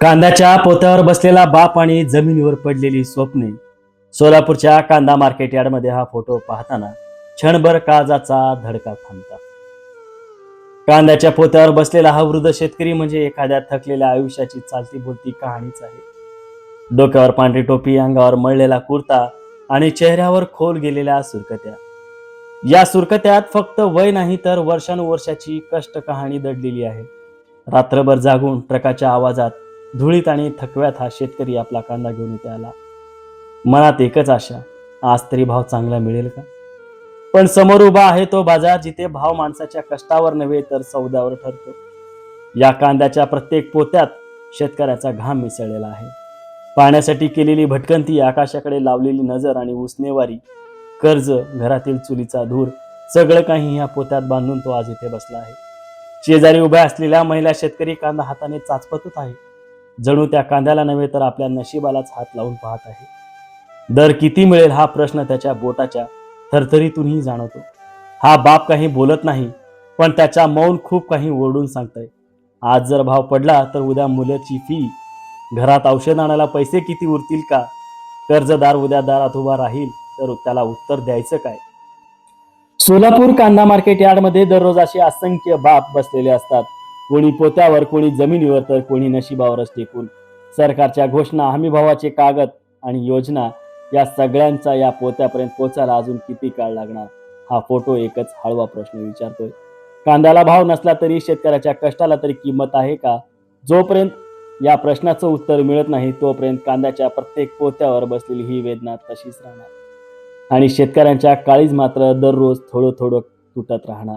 कांद्याच्या पोत्यावर बसलेला बाप आणि जमिनीवर पडलेली स्वप्ने. सोलापूरच्या कांदा मार्केट यार्डमध्ये हा फोटो पाहताना क्षणभर काळजाचा धडका थांबता. कांद्याच्या पोत्यावर बसलेला हा वृद्ध शेतकरी म्हणजे एखाद्या थकलेल्या आयुष्याची चालती बोलती कहाणीच आहे. डोक्यावर पांढरी टोपी अंगावर मळलेला कुर्ता आणि चेहऱ्यावर खोल गेलेल्या सुरकत्या. या सुरकत्यात फक्त वय नाही तर वर्षानुवर्षाची कष्ट कहाणी दडलेली आहे. रात्रभर जागून ट्रकाच्या आवाजात धुळीत आणि थकव्यात हा शेतकरी आपला कांदा घेऊन इथे आला. मनात एकच आशा आज तरी भाव चांगला मिळेल का? पण समोर उभा आहे तो बाजार जिथे भाव माणसाच्या कष्टावर नव्हे तर सौद्यावर ठरतो. या कांद्याच्या प्रत्येक पोत्यात शेतकऱ्याचा घाम मिसळलेला आहे. पाण्यासाठी केलेली भटकंती आकाशाकडे लावलेली नजर आणि उसनेवारी कर्ज घरातील चुलीचा धूर सगळं काही या पोत्यात बांधून तो आज इथे बसला आहे. शेजारी उभ्या असलेल्या महिला शेतकरी कांदा हाताने चाचपतच आहे. जणू त्या कांद्याला नव्हे तर आपल्या नशिबालाच हात लावून पाहत आहे. दर किती मिळेल हा प्रश्न त्याच्या बोटाच्या थरथरीतूनही जाणवतो. हा बाप काही बोलत नाही पण त्याचा मौन खूप काही ओरडून सांगतंय. आज जर भाव पडला तर उद्या मुलाची फी घरात औषध आणायला पैसे किती उरतील का? कर्जदार उद्या दारात उभा राहील तर त्याला उत्तर द्यायचं काय? सोलापूर कांदा मार्केट यार्डमध्ये दररोज असे असंख्य बाप बसलेले असतात. कोणी पोत्यावर कोणी जमिनीवर तर कोणी नशिबावरच टेकून. सरकारच्या घोषणा हमीभावाचे कागद आणि योजना या सगळ्यांचा या पोत्यापर्यंत पोचायला अजून किती काळ लागणार? हा फोटो एकच हळवा प्रश्न विचारतोय. कांद्याला भाव नसला तरी शेतकऱ्याच्या कष्टाला तरी किंमत आहे का? जोपर्यंत या प्रश्नाचं उत्तर मिळत नाही तोपर्यंत कांद्याच्या प्रत्येक पोत्यावर बसलेली ही वेदना तशीच राहणार. आणि शेतकऱ्यांच्या काळीज मात्र दररोज थोडं थोडं तुटत राहणार.